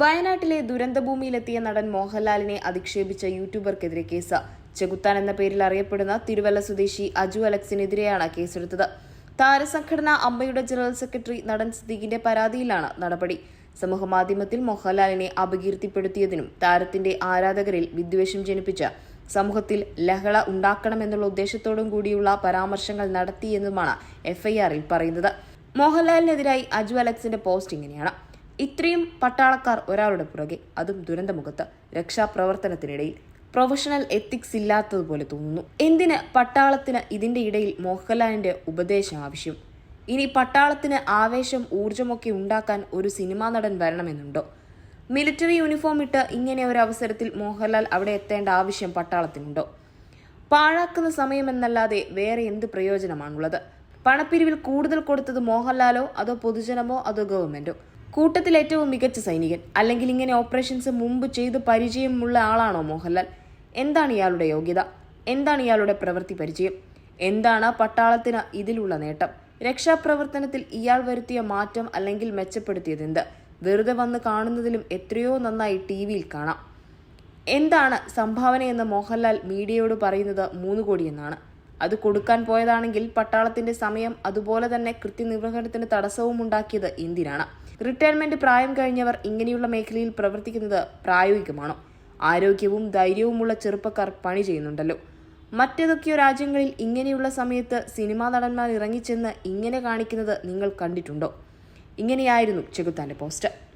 വയനാട്ടിലെ ദുരന്തഭൂമിയിലെത്തിയ നടൻ മോഹൻലാലിനെ അധിക്ഷേപിച്ച യൂട്യൂബർക്കെതിരെ കേസ്. ചെകുത്താൻ എന്ന പേരിൽ അറിയപ്പെടുന്ന തിരുവല്ല സ്വദേശി അജു അലക്സിനെതിരെയാണ് കേസെടുത്തത്. താരസംഘടന അമ്മയുടെ ജനറൽ സെക്രട്ടറി നടൻ സിദ്ദീഖിന്റെ പരാതിയിലാണ് നടപടി. സമൂഹമാധ്യമത്തിൽ മോഹൻലാലിനെ അപകീർത്തിപ്പെടുത്തിയതിനും താരത്തിന്റെ ആരാധകരിൽ വിദ്വേഷം ജനിപ്പിച്ച സമൂഹത്തിൽ ലഹള ഉണ്ടാക്കണമെന്നുള്ള ഉദ്ദേശത്തോടും കൂടിയുള്ള പരാമർശങ്ങൾ നടത്തിയെന്നുമാണ് എഫ്ഐആറിൽ പറയുന്നത്. മോഹൻലാലിനെതിരായി അജു അലക്സിന്റെ പോസ്റ്റ് ഇങ്ങനെയാണ് ഇത്രയും പട്ടാളക്കാർ ഒരാളുടെ പുറകെ. അതും ദുരന്തമുഖത്ത് രക്ഷാപ്രവർത്തനത്തിനിടയിൽ. പ്രൊഫഷണൽ എത്തിക്സ് ഇല്ലാത്തതുപോലെ തോന്നുന്നു. എന്തിന് പട്ടാളത്തിന് ഇതിന്റെ ഇടയിൽ മോഹൻലാലിന്റെ ഉപദേശം ആവശ്യം? ഇനി പട്ടാളത്തിന് ആവേശം ഊർജമൊക്കെ ഉണ്ടാക്കാൻ ഒരു സിനിമാ നടൻ വരണമെന്നുണ്ടോ? മിലിറ്ററി യൂണിഫോം ഇട്ട് ഇങ്ങനെ ഒരു അവസരത്തിൽ മോഹൻലാൽ അവിടെ എത്തേണ്ട ആവശ്യം പട്ടാളത്തിനുണ്ടോ? പാഴാക്കുന്ന സമയമെന്നല്ലാതെ വേറെ എന്ത് പ്രയോജനമാണുള്ളത്? പണപ്പിരിവിൽ കൂടുതൽ കൊടുത്തത് മോഹൻലാലോ അതോ പൊതുജനമോ അതോ ഗവൺമെന്റോ? കൂട്ടത്തിൽ ഏറ്റവും മികച്ച സൈനികൻ. അല്ലെങ്കിൽ ഇങ്ങനെ ഓപ്പറേഷൻസ് മുമ്പ് ചെയ്ത് പരിചയമുള്ള ആളാണോ മോഹൻലാൽ? എന്താണ് ഇയാളുടെ യോഗ്യത? എന്താണ് ഇയാളുടെ പ്രവൃത്തി പരിചയം? എന്താണ് പട്ടാളത്തിന് ഇതിലുള്ള നേട്ടം? രക്ഷാപ്രവർത്തനത്തിൽ ഇയാൾ വരുത്തിയ മാറ്റം അല്ലെങ്കിൽ മെച്ചപ്പെടുത്തിയതെന്ത് വെറുതെ വന്ന് കാണുന്നതിലും എത്രയോ നന്നായി ടി വിയിൽ കാണാം. എന്താണ് സംഭാവനയെന്ന് മോഹൻലാൽ മീഡിയയോട് പറയുന്നത് മൂന്ന് കോടിയെന്നാണ് അത് കൊടുക്കാൻ പോയതാണെങ്കിൽ പട്ടാളത്തിന്റെ സമയം അതുപോലെ തന്നെ കൃത്യനിർവഹണത്തിന് തടസ്സവും ഉണ്ടാക്കിയത് എന്തിനാണ് റിട്ടയർമെന്റ് പ്രായം കഴിഞ്ഞവർ ഇങ്ങനെയുള്ള മേഖലയിൽ പ്രവർത്തിക്കുന്നത് പ്രായോഗികമാണോ? ആരോഗ്യവും ധൈര്യവുമുള്ള ചെറുപ്പക്കാർ പണി ചെയ്യുന്നുണ്ടല്ലോ. മറ്റേതൊക്കെയോ രാജ്യങ്ങളിൽ ഇങ്ങനെയുള്ള സമയത്ത് സിനിമാ നടന്മാർ ഇറങ്ങിച്ചെന്ന് ഇങ്ങനെ കാണിക്കുന്നത് നിങ്ങൾ കണ്ടിട്ടുണ്ടോ? ഇങ്ങനെയായിരുന്നു ചെകുത്താന്റെ പോസ്റ്റ്